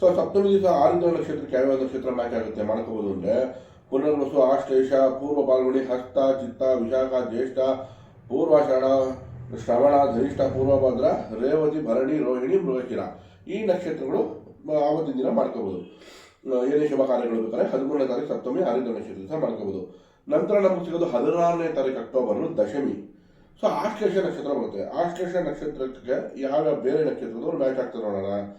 So ಸಪ್ತಮಿ ದಿವಸ ಆರಿದ್ರ ನಕ್ಷತ್ರಕ್ಕೆ ಯಾವ್ಯಾವ ನಕ್ಷತ್ರ ಮ್ಯಾಚ್ ಆಗುತ್ತೆ ಮಾಡ್ಕೋಬಹುದು ಅಂದ್ರೆ. ಪುನರ್ವಸು, ಆಶ್ಲೇಷ, ಪೂರ್ವ ಪಾಲ್ಗುಣಿ ಹಸ್ತ, ಚಿತ್ತ, ವಿಶಾಖ, ಜ್ಯೇಷ್ಠ ಪೂರ್ವಾಷಾಢ ಶ್ರವಣ ಧನಿಷ್ಠ ಪೂರ್ವಭದ್ರ, ರೇವತಿ, ಭರಣಿ, ರೋಹಿಣಿ, ಮೃಗಶಿರ. ಈ ನಕ್ಷತ್ರಗಳು ಆವತ್ತಿನ ದಿನ ಮಾಡ್ಕೋಬಹುದು ಏನೇ ಶುಭ ಕಾರ್ಯಗಳು ಬೇಕಾದ್ರೆ ಹದಿಮೂರನೇ ತಾರೀಕು ಸಪ್ತಮಿ ಆರಿದ್ರ ನಕ್ಷತ್ರ ದಿವಸ ಮಾಡ್ಕೋಬಹುದು ನಂತರ ನಮಗೆ ಸಿಗೋದು ಹದಿನಾರನೇ ತಾರೀಕು ಅಕ್ಟೋಬರ್, ದಶಮಿ. ಸೊ, ಆಶ್ಲೇಷ ನಕ್ಷತ್ರ ಬರುತ್ತೆ. ಆಶ್ಲೇಷ ನಕ್ಷತ್ರಕ್ಕೆ ಯಾವ ಬೇರೆ ನಕ್ಷತ್ರದವರು ಮ್ಯಾಚ್ ಆಗ್ತಾರೆ ನೋಡೋಣ.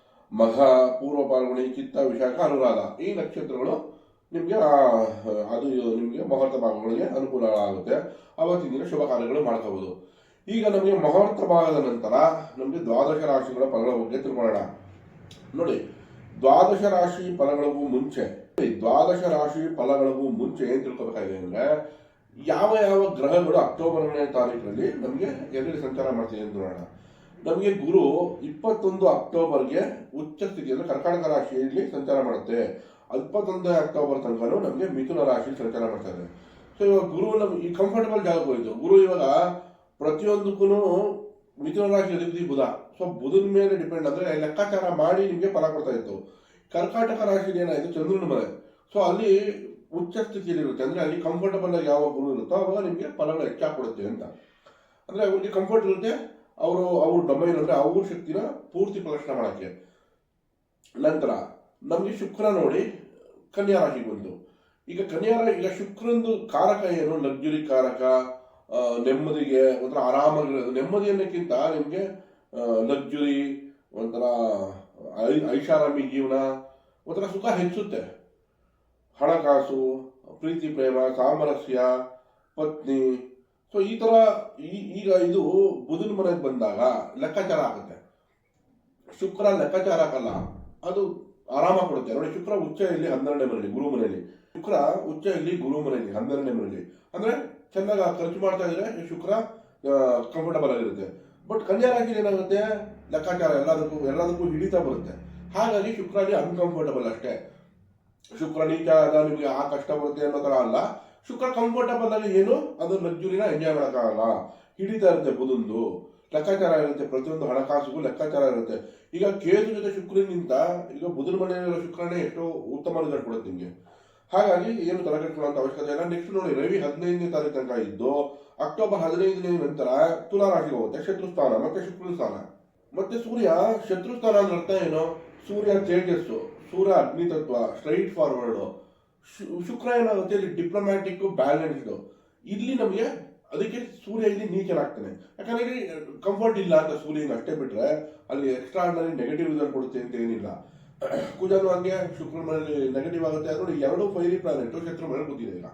ಮಘ ಪೂರ್ವ ಪಾಲ್ಗುಣಿ ಚಿತ್ತ ವಿಶಾಖ ಅನುರಾಧ. ಈ ನಕ್ಷತ್ರಗಳು ನಿಮಗೆ ಅದು ನಿಮಗೆ ಮುಹೂರ್ತ ಭಾಗಗಳಿಗೆ ಅನುಕೂಲ ಆಗುತ್ತೆ ಅವತ್ತಿನ ದಿನ ಶುಭ ಕಾರ್ಯಗಳು ಮಾಡ್ಕೋಬಹುದು ಈಗ ನಮಗೆ ಮುಹೂರ್ತ ಭಾಗದ ನಂತರ ನಮಗೆ ದ್ವಾದಶ ರಾಶಿಗಳ ಫಲಗಳ ಬಗ್ಗೆ ತಿಳ್ಕೊಳ್ಳೋಣ. ನೋಡಿ, ದ್ವಾದಶ ರಾಶಿ ಫಲಗಳಿಗೂ ಮುಂಚೆ ದ್ವಾದಶ ರಾಶಿ ಫಲಗಳಿಗೂ ಮುಂಚೆ ಏನು ತಿಳ್ಕೊಬೇಕಾಗಿದೆ ಅಂದ್ರೆ, ಯಾವ ಯಾವ ಗ್ರಹಗಳು ಅಕ್ಟೋಬರ್ನೇ ತಾರೀಕಿನಲ್ಲಿ ನಮಗೆ ಎಲ್ಲಿ ಸಂಚಾರ ಮಾಡ್ತಿದೆ ಅಂತ ನೋಡೋಣ. ನಮಗೆ ಗುರು ಇಪ್ಪತ್ತೊಂದು ಅಕ್ಟೋಬರ್ಗೆ ಉಚ್ಚ ಸ್ಥಿತಿಯಲ್ಲಿ ಕರ್ಕಾಟಕ ರಾಶಿಯಲ್ಲಿ ಸಂಚಾರ ಮಾಡುತ್ತೆ. ಇಪ್ಪತ್ತೊಂದನೇ ಅಕ್ಟೋಬರ್ ತನಕ ನಮಗೆ ಮಿಥುನ ರಾಶಿಯಲ್ಲಿ ಸಂಚಾರ ಮಾಡ್ತಾರೆ ಸೊ ಇವಾಗ ಗುರು ನಮ್ಗೆ ಈ ಕಂಫರ್ಟಬಲ್ ಜಾಗ ಹೋಯ್ತು. ಗುರು ಇವಾಗ ಪ್ರತಿಯೊಂದಕ್ಕೂ ಮಿಥುನ ರಾಶಿ ಅಧಿಪತಿ ಬುಧ. ಸೊ ಬುಧನ ಮೇಲೆ ಡಿಪೆಂಡ್ ಅಂದ್ರೆ ಲೆಕ್ಕಾಚಾರ ಮಾಡಿ ನಿಮಗೆ ಫಲ ಕೊಡ್ತಾ ಇತ್ತು. ಕರ್ಕಾಟಕ ರಾಶಿಲಿ ಏನಾಯ್ತು? ಚಂದ್ರನ ಮನೆ ಸೊ ಅಲ್ಲಿ ಉಚ್ಚ ಸ್ಥಿತಿಯಲ್ಲಿ ಇರುತ್ತೆ. ಅಂದ್ರೆ ಅಲ್ಲಿ ಕಂಫರ್ಟಬಲ್ ಆಗಿ ಯಾವ ಗುರು ಇರುತ್ತೋ ಅವಾಗ ನಿಮಗೆ ಫಲಗಳು ಹೆಚ್ಚಾಗಿ ಕೊಡುತ್ತೆ ಅಂತ. ಅಂದ್ರೆ ಅವ್ರಿಗೆ ಕಂಫರ್ಟ್ ಇರುತ್ತೆ. ಅವರು, ಅವ್ರ ಡೊಮೈನ್ ಅಂದ್ರೆ ಅವ್ರ ಶಕ್ತಿನ ಪೂರ್ತಿ ಪ್ರದರ್ಶನ ಮಾಡಕ್ಕೆ. ನಂತರ ನಮಗೆ ಶುಕ್ರ ನೋಡಿ ಕನ್ಯಾ ರಾಶಿಗೆ ಬಂತು ಈಗ ಕನ್ಯಾ ರಾಶಿ, ಈಗ ಶುಕ್ರಂದು ಕಾರಕ ಏನು? ಲಗ್ಜುರಿ ಕಾರಕ ನೆಮ್ಮದಿಗೆ, ಒಂಥರ ಆರಾಮಾಗಿರೋದು ನೆಮ್ಮದಿ ಅನ್ನೋಕ್ಕಿಂತ ನಿಮಗೆ ಲಗ್ಜುರಿ ಒಂಥರ ಐ- ಐಷಾರಾಮಿ ಜೀವನ, ಒಂಥರ ಸುಖ ಹೆಚ್ಚುತ್ತೆ. ಹಣಕಾಸು, ಪ್ರೀತಿ ಪ್ರೇಮ, ಸಾಮರಸ್ಯ, ಪತ್ನಿ ಸೊ ಈ ತರ ಈಗ ಇದು ಬುಧನ ಮನೆಗೆ ಬಂದಾಗ ಲೆಕ್ಕಾಚಾರ ಆಗುತ್ತೆ. ಶುಕ್ರ ಲೆಕ್ಕಾಚಾರ ಹಾಕಲ್ಲ ಅದು ಆರಾಮ ಕೊಡುತ್ತೆ. ನೋಡಿ, ಶುಕ್ರ ಉಚ್ಚ ಇಲ್ಲಿ ಹನ್ನೆರಡನೇ ಮನೆಯಲ್ಲಿ, ಗುರು ಮನೆಯಲ್ಲಿ. ಶುಕ್ರ ಉಚ್ಚ ಇಲ್ಲಿ ಗುರು ಮನೆಯಲ್ಲಿ, ಹನ್ನೆರಡನೇ ಮನೆಯಲ್ಲಿ. ಅಂದ್ರೆ ಚೆನ್ನಾಗಿ ಖರ್ಚು ಮಾಡ್ತಾ ಇದ್ರೆ ಶುಕ್ರ ಕಂಫರ್ಟಬಲ್ ಆಗಿರುತ್ತೆ. ಬಟ್ ಕನ್ಯಾ ರಾಶಿಲಿ ಏನಾಗುತ್ತೆ? ಲೆಕ್ಕಾಚಾರ ಎಲ್ಲದಕ್ಕೂ ಎಲ್ಲದಕ್ಕೂ ಹಿಡಿತಾ ಬರುತ್ತೆ. ಹಾಗಾಗಿ ಶುಕ್ರ ಅಲ್ಲಿ ಅನ್ಕಂಫರ್ಟಬಲ್ ಅಷ್ಟೇ. ಶುಕ್ರ ನೀಚ ನಿಮಗೆ ಆ ಕಷ್ಟ ಬರುತ್ತೆ ಅನ್ನೋ ಥರ ಅಲ್ಲ. ಶುಕ್ರ ಕಂಫರ್ಟಬಲ್ ಆಗಿ ಏನು? ಅದು ಲಕ್ಸುರಿನ ಎಂಜಾಯ್ ಮಾಡೋಕ್ಕಾಗಲ್ಲ. ಹಿಡಿತಾ ಇರುತ್ತೆ ಬುಧಂದು ಲೆಕ್ಕಾಚಾರ ಇರುತ್ತೆ. ಪ್ರತಿಯೊಂದು ಹಣಕಾಸಿಗೂ ಲೆಕ್ಕಾಚಾರ ಇರುತ್ತೆ. ಈಗ ಕೇತು ಜೊತೆ ಶುಕ್ರನಿಂದ, ಈಗ ಬುಧನ ಮನೆಯಲ್ಲಿರೋ ಶುಕ್ರನೇ ಎಷ್ಟೋ ಉತ್ತಮ ರಿಸಲ್ಟ್ ಕೊಡುತ್ತೆ ನಿಮಗೆ. ಹಾಗಾಗಿ ಏನು ತಲೆ ಕೆಡ್ಕೊಳ್ಳುವಂತ ಅವಶ್ಯಕತೆ ಇಲ್ಲ. ನೆಕ್ಸ್ಟ್ ನೋಡಿ, ರವಿ ಹದಿನೈದನೇ ತಾರೀಕು ತನಕ ಇದ್ದು, ಅಕ್ಟೋಬರ್ ಹದಿನೈದನೇ ನಂತರ ತುಲಾ ರಾಶಿಗೆ ಹೋಗುತ್ತೆ. ಶತ್ರು ಸ್ಥಾನ ಮತ್ತೆ ಶುಕ್ರ ಸ್ಥಾನ ಮತ್ತೆ ಸೂರ್ಯ ಶತ್ರು ಸ್ಥಾನ ಅಂದ್ರೆ ಅರ್ಥ ಏನು? ಸೂರ್ಯ ತೇಜಸ್ಸು, ಸೂರ್ಯ ಅಗ್ನಿ ತತ್ವ ಸ್ಟ್ರೈಟ್ ಫಾರ್ವರ್ಡ್ ಶುಕ್ರ ಏನಾಗುತ್ತೆ ಇಲ್ಲಿ ಡಿಪ್ಲೊಮ್ಯಾಟಿಕ್ ಬ್ಯಾಲೆನ್ಸ್ಡ್ ಇಲ್ಲಿ ನಮಗೆ ಅದಕ್ಕೆ ಸೂರ್ಯ ಇಲ್ಲಿ ನೀಚನಾಗ್ತಾನೆ. ಯಾಕಂದ್ರೆ ಇಲ್ಲಿ ಕಂಫರ್ಟ್ ಇಲ್ಲ ಅಂತ ಸೂರ್ಯನ ಅಷ್ಟೇ ಬಿಟ್ರೆ ಅಲ್ಲಿ ಎಕ್ಸ್ಟ್ರಾ ಆರ್ಡಿನರಿ ನೆಗೆಟಿವ್ ರಿಸಲ್ಟ್ ಕೊಡುತ್ತೆ ಅಂತ ಏನಿಲ್ಲ. ಕುಜನು ಹಂಗೆ ಶುಕ್ರ ಮನೆಯಲ್ಲಿ ನೆಗೆಟಿವ್ ಆಗುತ್ತೆ ನೋಡಿ ಎರಡು ಫೈರಿ ಪ್ಲಾನೆಟ್ ಶತ್ರು ಮನೆ ಕೂತಿದೆ ಈಗ.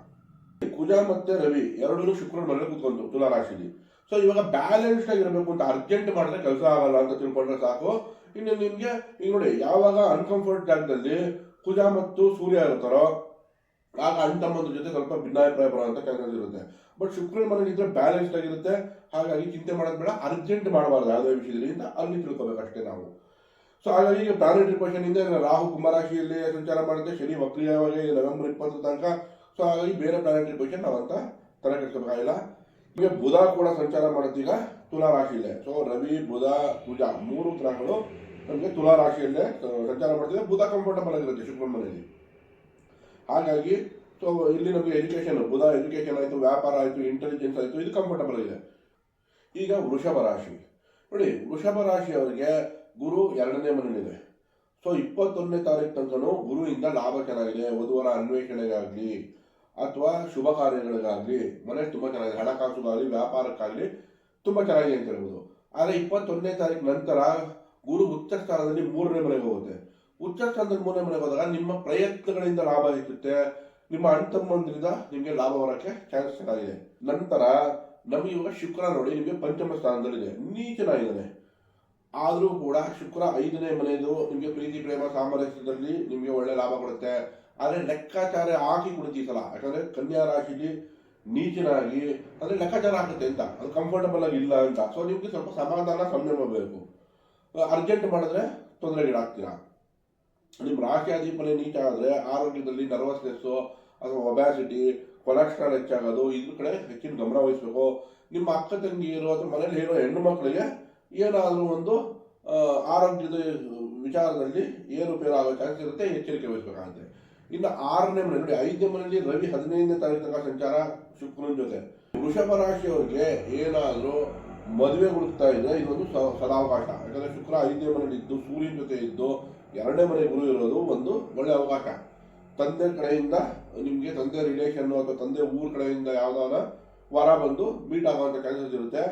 ಕುಜ ಮತ್ತೆ ರವಿ ಎರಡೂ ಶುಕ್ರ ಮನೆ ಕೂತ್ಕೊಂಡು ತುಲಾ ರಾಶಿಲಿ. ಸೊ ಇವಾಗ ಬ್ಯಾಲೆನ್ಸ್ಡ್ ಆಗಿರಬೇಕು ಅಂತ ಅರ್ಜೆಂಟ್ ಮಾಡಿದ್ರೆ ಕೆಲಸ ಆಗಲ್ಲ ಅಂತ ತಿಳ್ಕೊಂಡ್ರೆ ಸಾಕು. ಇನ್ನು ನಿಮ್ಗೆ, ಈಗ ನೋಡಿ, ಯಾವಾಗ ಅನ್ಕಂಫರ್ಟ್ ಜಾಗದಲ್ಲಿ ಕುಜ ಮತ್ತು ಸೂರ್ಯ ಇರ್ತಾರೋ ಆಗ ಅಣ್ಣ ತಮ್ಮಂದ್ರ ಜೊತೆ ಸ್ವಲ್ಪ ಭಿನ್ನಾಭಿಪ್ರಾಯ ಬರುವಂತ ಕೆಲಸ ಇರುತ್ತೆ. ಬಟ್ ಶುಕ್ರ ಮನೇಲಿ ಇದ್ರೆ ಬ್ಯಾಲೆನ್ಸ್ಡ್ ಆಗಿರುತ್ತೆ. ಹಾಗಾಗಿ ಚಿಂತೆ ಮಾಡೋದು ಬೇಡ. ಅರ್ಜೆಂಟ್ ಮಾಡಬಾರ್ದು ಯಾವುದೇ ವಿಷಯದಲ್ಲಿ ಅಂತ ಅಲ್ಲಿ ತಿಳ್ಕೊಬೇಕಷ್ಟೇ ನಾವು. ಸೊ ಹಾಗಾಗಿ ಈಗ ಪ್ಲಾನೆಟರಿ ಪೊಸಿಷನ್ ಇಂದ ರಾಹು ಕುಂಭರಾಶಿಯಲ್ಲಿ ಸಂಚಾರ ಮಾಡುತ್ತೆ. ಶನಿ ವಕ್ರಿಯವಾಗಿ ನವೆಂಬರ್ ಇಪ್ಪತ್ತು ತನಕ. ಸೊ ಹಾಗಾಗಿ ಬೇರೆ ಪ್ಲಾನೆಟರಿ ಪೊಸಿಷನ್ ನಾವಂತ ತಲೆ ಕೆಡಿಸಬೇಕಾಗಿಲ್ಲ ಈಗ ಬುಧ ಕೂಡ ಸಂಚಾರ ಮಾಡುತ್ತೆ ಈಗ ತುಲಾ ರಾಶಿಯಲ್ಲೇ. ಸೊ ರವಿ, ಬುಧ ಕುಜ ಮೂರು ಗ್ರಹಗಳು ನಮಗೆ ತುಲಾ ರಾಶಿಯಲ್ಲೇ ಸಂಚಾರ ಮಾಡ್ತಿದೆ ಬುಧ ಕಂಫರ್ಟಬಲ್ ಆಗಿರುತ್ತೆ ಶುಕ್ರ ಮನೆಯಲ್ಲಿ ಹಾಗಾಗಿ ಸೊ ಇಲ್ಲಿ ನಮಗೆ ಎಜುಕೇಶನ್ ಬುಧ ಎಜುಕೇಶನ್ ಆಯಿತು, ವ್ಯಾಪಾರ ಆಯಿತು ಇಂಟೆಲಿಜೆನ್ಸ್ ಆಯಿತು, ಇದು ಕಂಫರ್ಟಬಲ್ ಇದೆ ಈಗ ವೃಷಭ ರಾಶಿ. ನೋಡಿ, ವೃಷಭ ರಾಶಿಯವರಿಗೆ ಗುರು ಎರಡನೇ ಮನೆಯಲ್ಲಿದೆ. ಸೊ ಇಪ್ಪತ್ತೊಂದನೇ ತಾರೀಕು ತನಕನೂ ಗುರುವಿಂದ ಲಾಭ ಚೆನ್ನಾಗಿದೆ, ವಧುವರ ಅನ್ವೇಷಣೆಗಾಗಲಿ, ಅಥವಾ ಶುಭ ಕಾರ್ಯಗಳಿಗಾಗಲಿ, ಮನೆ ತುಂಬ ಚೆನ್ನಾಗಿದೆ, ಹಣಕಾಸುಗಾಗಲಿ, ವ್ಯಾಪಾರಕ್ಕಾಗಲಿ ತುಂಬ ಚೆನ್ನಾಗಿದೆ ಅಂತ ಹೇಳ್ಬೋದು. ಆದರೆ ಇಪ್ಪತ್ತೊಂದನೇ ತಾರೀಕು ನಂತರ ಗುರು ಉಚ್ಚ ಸ್ಥಾನದಲ್ಲಿ ಮೂರನೇ ಮನೆಗೆ ಹೋಗುತ್ತೆ. ಉಚ್ಚ ಸ್ಥಾನದಲ್ಲಿ ಮೂರನೇ ಮನೆಗೆ ಹೋದಾಗ ನಿಮ್ಮ ಪ್ರಯತ್ನಗಳಿಂದ ಲಾಭ ಹೆಚ್ಚುತ್ತೆ ನಿಮ್ಮ ಅಣ್ತಮ್ಮಂದ್ರಿಂದ ನಿಮಗೆ ಲಾಭ ಬರೋಕ್ಕೆ ಚಾನ್ಸ್ ಚೆನ್ನಾಗಿದೆ. ನಂತರ ನಮಗೆ ಇವಾಗ ಶುಕ್ರ ನೋಡಿ, ನಿಮಗೆ ಪಂಚಮ ಸ್ಥಾನದಲ್ಲಿದೆ. ನೀಚನಾಗಿದ್ದಾನೆ. ಆದರೂ ಕೂಡ ಶುಕ್ರ ಐದನೇ ಮನೆಯದು, ನಿಮಗೆ ಪ್ರೀತಿ, ಪ್ರೇಮ, ಸಾಮರಸ್ಯದಲ್ಲಿ ನಿಮಗೆ ಒಳ್ಳೆ ಲಾಭ ಕೊಡುತ್ತೆ. ಆದರೆ ಲೆಕ್ಕಾಚಾರ ಹಾಕಿ ಕೊಡುತ್ತೆ ಯಾಕಂದ್ರೆ ಕನ್ಯಾ ರಾಶಿಲಿ ನೀಚನಾಗಿ ಅಂದರೆ ಲೆಕ್ಕಾಚಾರ ಆಗುತ್ತೆ ಅಂತ. ಅದು ಕಂಫರ್ಟಬಲ್ ಆಗಿ ಇಲ್ಲ ಅಂತ. ಸೊ ನಿಮಗೆ ಸ್ವಲ್ಪ ಸಮಾಧಾನ, ಸಂಯಮ ಬೇಕು. ಅರ್ಜೆಂಟ್ ಮಾಡಿದ್ರೆ ತೊಂದರೆಗೀಡಾಗ್ತೀರಾ? ನಿಮ್ಮ ರಾಶಿಯಾಧಿಪನೆ ನೀಚ ಆದರೆ ಆರೋಗ್ಯದಲ್ಲಿ ನರ್ವಸ್ನೆಸ್ಸು ಅಥವಾ ಒಬ್ಯಾಸಿಟಿ ಕೊಲೆಸ್ಟ್ರಾಲ್ ಹೆಚ್ಚಾಗೋದು, ಇದ್ರ ಕಡೆ ಹೆಚ್ಚಿನ ಗಮನ ವಹಿಸಬೇಕು. ನಿಮ್ಮ ಅಕ್ಕ ತಂಗಿಯರು ಅಥವಾ ಮನೇಲಿ ಇರೋ ಹೆಣ್ಣು ಮಕ್ಕಳಿಗೆ ಏನಾದರೂ ಒಂದು ಆರೋಗ್ಯದ ವಿಚಾರದಲ್ಲಿ ಏರುಪೇರಾಗೋ ಚಾನ್ಸ್ ಇರುತ್ತೆ, ಎಚ್ಚರಿಕೆ ವಹಿಸಬೇಕಾಗುತ್ತೆ. ಇನ್ನು ಆರನೇ ಮನೆ, ನೋಡಿ, ಐದನೇ ಮನೆಯಲ್ಲಿ ರವಿ ಹದಿನೈದನೇ ತಾರೀಕು ತನಕ ಸಂಚಾರ ಶುಕ್ರನ ಜೊತೆ. ವೃಷಭ ರಾಶಿಯವರಿಗೆ ಏನಾದರೂ ಮದುವೆ ಹುಡುಕ್ತಾ ಇದ್ರೆ ಇದೊಂದು ಸದಾವಕಾಶ. ಯಾಕಂದ್ರೆ ಶುಕ್ರ ಐದನೇ ಮನೆಯಲ್ಲಿ ಇದ್ದು ಸೂರ್ಯನ ಜೊತೆ ಇದ್ದು ಎರಡನೇ ಮನೆ ಗುರು ಇರೋದು ಒಂದು ಒಳ್ಳೆ ಅವಕಾಶ. ತಂದೆ ಕಡೆಯಿಂದ ನಿಮಗೆ ತಂದೆ ರಿಲೇಷನ್ ಅಥವಾ ತಂದೆ ಊರ ಕಡೆಯಿಂದ ಯಾವ್ದಾರ ವರ ಬಂದು ಮೀಟ್ ಆಗುವಂತ ಚಾನ್ಸಸ್ ಇರುತ್ತೆ.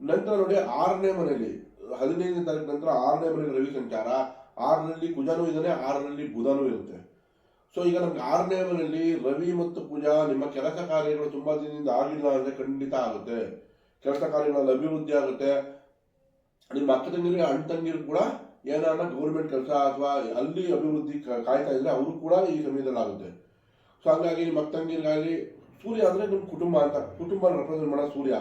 ನಂತರ ನೋಡಿ ಆರನೇ ಮನೆಯಲ್ಲಿ, ಹದಿನೈದನೇ ತಾರೀಕು ನಂತರ ಆರನೇ ಮನೆಯಲ್ಲಿ ರವಿ ಸಂಚಾರ. ಆರರಲ್ಲಿ ಕುಜನೂ ಇದ್ದಾನೆ, ಆರರಲ್ಲಿ ಬುಧನೂ ಇರುತ್ತೆ. ಸೊ ಈಗ ನಮ್ಗೆ ಆರನೇ ಮನೆಯಲ್ಲಿ ರವಿ ಮತ್ತು ಪೂಜಾ ನಿಮ್ಮ ಕೆಲಸ ಕಾರ್ಯಗಳು ತುಂಬಾ ದಿನದಿಂದ ಆಗಿಲ್ಲ ಅಂದ್ರೆ ಖಂಡಿತ ಆಗುತ್ತೆ. ಕೆಲಸ ಕಾರ್ಯಗಳಲ್ಲಿ ಅಭಿವೃದ್ಧಿ ಆಗುತ್ತೆ. ನಿಮ್ಮ ಅಕ್ಕ ತಂಗಿರಿಗೆ ಅಣ್ಣ ತಂಗಿರು ಕೂಡ ಏನಾರ ಗೌರ್ಮೆಂಟ್ ಕೆಲಸ ಅಥವಾ ಅಲ್ಲಿ ಅಭಿವೃದ್ಧಿ ಕಾಯ್ತಾ ಇದ್ರೆ ಅವರು ಕೂಡ ಈ ಸಮಯದಲ್ಲಿ ಆಗುತ್ತೆ. ಸೊ ಹಂಗಾಗಿ ನಿಮ್ಮ ಅಕ್ಕ ಸೂರ್ಯ ಅಂದ್ರೆ ನಿಮ್ಮ ಕುಟುಂಬ ಅಂತ. ಕುಟುಂಬ ರೆಪ್ರೆಸೆಂಟ್ ಮಾಡೋ ಸೂರ್ಯ.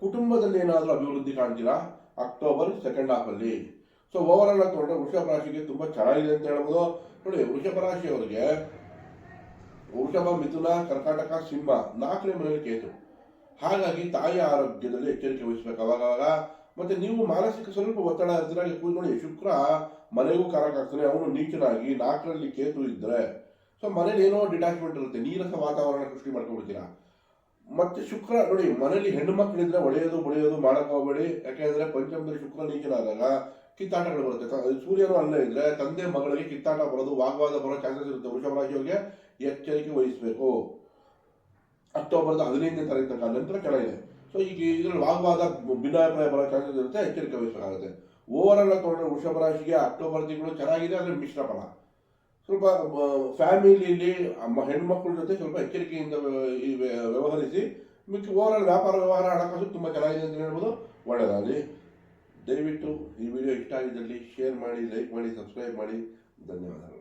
ಕುಟುಂಬದಲ್ಲಿ ಏನಾದರೂ ಅಭಿವೃದ್ಧಿ ಕಾಣ್ತೀರಾ? ಅಕ್ಟೋಬರ್ ಸೆಕೆಂಡ್ ಹಾಫ್ ಅಲ್ಲಿ. ಸೊ ಓವರ್ ಆಲ್ ತಗೊಂಡ್ರೆ ವೃಷಭ ರಾಶಿಗೆ ತುಂಬಾ ಚೆನ್ನಾಗಿದೆ ಅಂತ ಹೇಳ್ಬೋದು. ನೋಡಿ, ವೃಷಭ ರಾಶಿಯವರಿಗೆ ವೃಷಭ, ಮಿಥುನ, ಕರ್ಕಾಟಕ, ಸಿಂಹ ನಾಲ್ಕನೇ ಮನೆಯಲ್ಲಿ ಕೇತು. ಹಾಗಾಗಿ ತಾಯಿಯ ಆರೋಗ್ಯದಲ್ಲಿ ಎಚ್ಚರಿಕೆ ವಹಿಸ್ಬೇಕು ಅವಾಗವಾಗ. ಮತ್ತೆ ನೀವು ಮಾನಸಿಕ ಸ್ವಲ್ಪ ಒತ್ತಡ ಇರ್ತೀರಾಗಿ ಕೂತ್ಕೊಳ್ಳಿ ಶುಕ್ರ ಮನೆಗೂ ಕಾರಕ ಆಗ್ತಾನೆ ಅವನು ನೀಚನಾಗಿ ನಾಲ್ಕರಲ್ಲಿ ಕೇತು ಇದ್ರೆ. ಸೊ ಮನೇಲಿ ಏನೋ ಡಿಟ್ಯಾಚ್ಮೆಂಟ್ ಇರುತ್ತೆ, ನೀರಸ ವಾತಾವರಣ ಸೃಷ್ಟಿ ಮಾಡ್ಕೊಂಡ್ಬಿಡ್ತೀರಾ ಮತ್ತೆ ಶುಕ್ರ, ನೋಡಿ, ಮನೇಲಿ ಹೆಣ್ಣು ಮಕ್ಕಳಿದ್ರೆ ಒಳೆಯೋದು ಬಡಿಯೋದು ಮಾಡಕ್ ಹೋಗ್ಬೇಡಿ. ಯಾಕೆಂದ್ರೆ ಪಂಚಮದಲ್ಲಿ ಶುಕ್ರ ನೀಚನಾದಾಗ ಕಿತ್ತಾಟಗಳು ಬರುತ್ತೆ. ಸೂರ್ಯನು ಅಲ್ಲೇ ಇದ್ರೆ, ತಂದೆ ಮಗಳಿಗೆ ಕಿತ್ತಾಟ ಬರೋದು, ವಾಗ್ವಾದ ಬರೋ ಚಾನ್ಸಸ್ ಇರುತ್ತೆ. ವೃಷಭ ರಾಶಿಯವರಿಗೆ ಎಚ್ಚರಿಕೆ ವಹಿಸಬೇಕು. ಅಕ್ಟೋಬರ್ದ ಹದಿನೈದನೇ ತಾರೀಕು ತನಕ ನಂತರ ಕೆಳಗಿದೆ ಸೊ ಈಗ ಇದರಲ್ಲಿ ವಾಗ್ವಾದ ಭಿನ್ನಾಭಿಪ್ರಾಯ ಬರೋ ಚಾನ್ಸಸ್ ಇರುತ್ತೆ ಎಚ್ಚರಿಕೆ ವಹಿಸಬೇಕಾಗುತ್ತೆ ಓವರ್ ಆಲ್ ತಗೊಂಡ್ರೆ ವೃಷಭ ರಾಶಿಗೆ ಅಕ್ಟೋಬರ್ ತಿಂಗಳು ಚೆನ್ನಾಗಿದೆ ಅಂದರೆ ಮಿಶ್ರ ಫಲ. ಸ್ವಲ್ಪ ಫ್ಯಾಮಿಲಿಯಲ್ಲಿ ಹೆಣ್ಮಕ್ಳ ಜೊತೆ ಸ್ವಲ್ಪ ಎಚ್ಚರಿಕೆಯಿಂದ ವ್ಯವಹರಿಸಿ ಮಿಕ್ಕ ಓವರ್ ಆಲ್ ವ್ಯಾಪಾರ ವ್ಯವಹಾರ ಹಣಕಾಸು ತುಂಬ ಚೆನ್ನಾಗಿದೆ ಅಂತ ಹೇಳ್ಬೋದು. ಒಳ್ಳೆಯದಾಗಲಿ ದಯವಿಟ್ಟು ಈ ವಿಡಿಯೋ ಇಷ್ಟ ಆಗಿದ್ದಲ್ಲಿ ಶೇರ್ ಮಾಡಿ, ಲೈಕ್ ಮಾಡಿ, ಸಬ್ಸ್ಕ್ರೈಬ್ ಮಾಡಿ. ಧನ್ಯವಾದಗಳು.